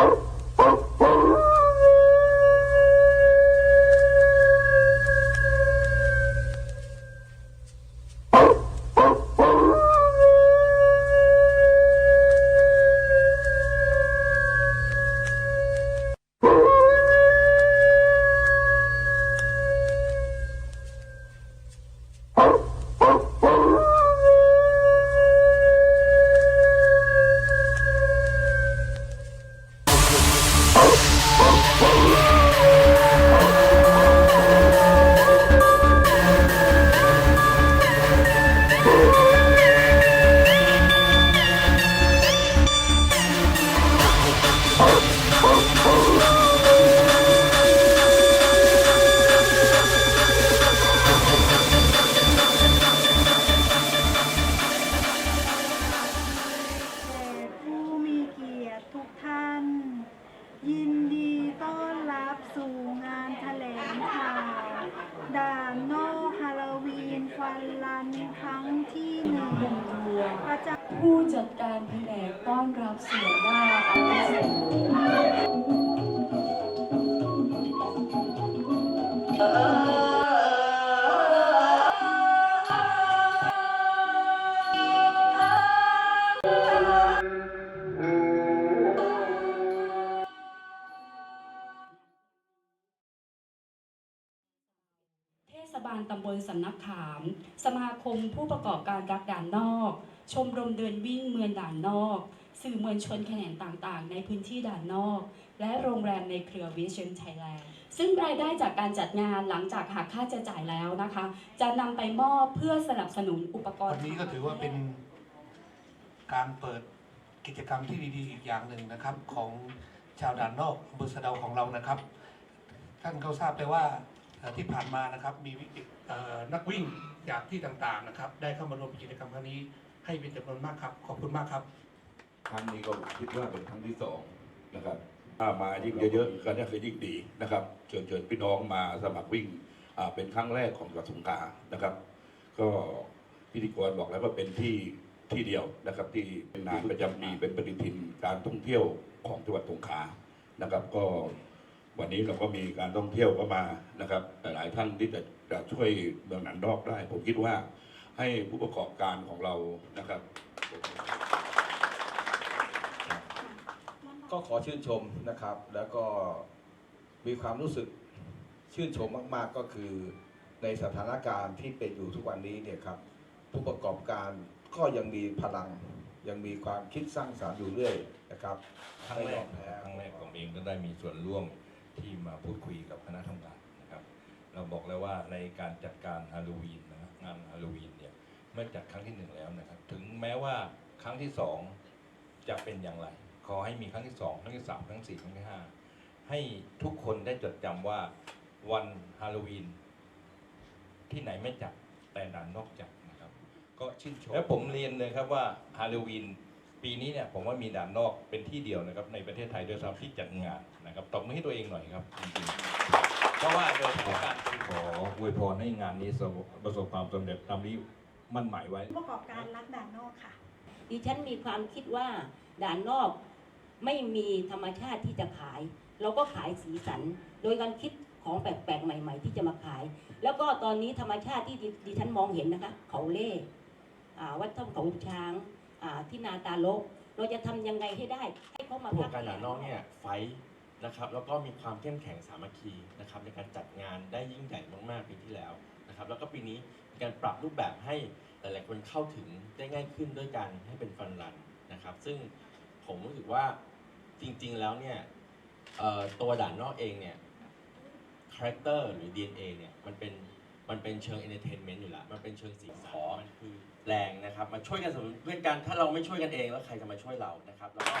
แต้อนรับสู่งานแถลงข่าวด่านโนฮาโลวีนฟันลันครั้งที่หนึ่งประจำผู้จัดการแผนกต้อนรับเสียว่าอาวุโสเทศ บาลตำบลสำนักขาม สมาคมผู้ประกอบการรักด่านนอก ชมรมเดินวิ่งเมืองด่านนอก สื่อมวลชนแขนงต่างๆ ในพื้นที่ด่านนอก และโรงแรมในเครือวิชั่นไทยแลนด์ซึ่งรายได้จากการจัดงานหลังจากหักค่าใช้จ่ายแล้วนะคะ จะนำไปมอบเพื่อสนับสนุนอุปกรณ์วันนี้ก็ถือว่าเป็นการเปิดกิจกรรมที่ดีๆอีกอย่างหนึ่งนะครับ ของชาวด่านนอกอำเภอสะเดาของเรานะครับ ท่านเขาทราบไปว่า ที่ผ่านมานะครับมีวิกฤตนักวิ่งจากที่ต่างๆนะครับ ได้เข้ามาร่วมกิจกรรมครั้งนี้ให้เป็นจำนวนมากครับ ขอบคุณมากครับ ครั้งนี้ก็คิดว่าเป็นครั้งที่สองนะครับถ้ามายิ่งเยอะๆก็น่าจะยิ่งดีนะครับเชิญเชิญพี่น้องมาสมัครวิ่งเป็นครั้งแรกของจังหวัดสงขลานะครับ ก็พิธีกรบอกแล้วว่าเป็นที่ที่เดียวนะครับ ที่เป็นงานประจำปีเป็นปฏิทินการท่องเที่ยวของจังหวัดสงขลานะครับ ก็ วันนี้เราก็มีการท่องเที่ยวเข้ามานะครับหลายๆท่านที่จะจะช่วยเมืองนันนอกได้ ผมคิดว่าให้ผู้ประกอบการของเรานะครับ ก็ขอชื่นชมนะครับ แล้วก็มีความรู้สึกชื่นชมมาก ๆ ก็คือ ในสถานการณ์ที่เป็นอยู่ทุกวันนี้เนี่ยครับ ผู้ประกอบการก็ยังมีพลังยังมีความคิดสร้างสรรค์อยู่เรื่อยนะครับครั้งแรกนะครับครั้งแรกผมเองก็ได้มีส่วนร่วม ที่มาพูดคุยกับคณะทำงานนะครับ เราบอกแล้วว่าในการจัดการฮาโลวีนนะงานฮาโลวีนเนี่ยเมื่อจัดครั้งที่หนึ่งแล้วนะครับ ถึงแม้ว่าครั้งที่สองจะเป็นอย่างไร ขอให้มีครั้งที่สองครั้งที่สามครั้งที่สี่ครั้งที่ห้าให้ทุกคนได้จดจำว่าวันฮาโลวีนที่ไหนไม่จัดแต่ด่านนอกจัดนะครับ ก็ชื่นชมและผมเรียนเลยครับว่าฮาโลวีน ปีนี้เนี่ยผมว่ามีด่านนอกเป็นที่เดียวนะครับในประเทศไทยด้วยซ้ำที่จัดงานนะครับตบมือให้ตัวเองหน่อยครับจริงๆเพราะว่าโดยประการขออวยพรให้งานนี้ประสบความสำเร็จตามที่มั่นหมายไว้ ผู้ประกอบการรักด่านนอกค่ะ ดิฉันมีความคิดว่าด่านนอกไม่มีธรรมชาติที่จะขาย เราก็ขายสีสัน โดยการคิดของแปลกๆใหม่ ๆ ที่จะมาขาย แล้วก็ตอนนี้ธรรมชาติที่ดิดิฉันมองเห็นนะคะ เขาเล่อ่าวัดถ้ำเขาช้าง ที่นาตาโลก เราจะทำยังไงให้ได้ ให้เขามาผู้ปพักอบการด่านนอกเนี่ยไฟท์นะครับแล้วก็มีความเข้มแข็งสามัคคีนะครับในการจัดงานได้ยิ่งใหญ่มากๆปีที่แล้วนะครับแล้วก็ปีนี้มีการปรับรูปแบบให้หลายๆคนเข้าถึงได้ง่ายขึ้นด้วยการให้เป็นฟันรันนะครับ ซึ่งผมรู้สึกว่าจริงๆแล้วเนี่ยเอ่อตัวด่านนอกเองเนี่ยคาแรคเตอร์หรือ DNA เนี่ยมันเป็น มันเป็นเชิงเอนเตอร์เทนเมนต์อยู่แล้ว มันเป็นเชิงสีสันมันคือแรงนะครับ มาช่วยกันสมเพื่อนกัน ถ้าเราไม่ช่วยกันเองแล้วใครจะมาช่วยเรานะครับแล้วก็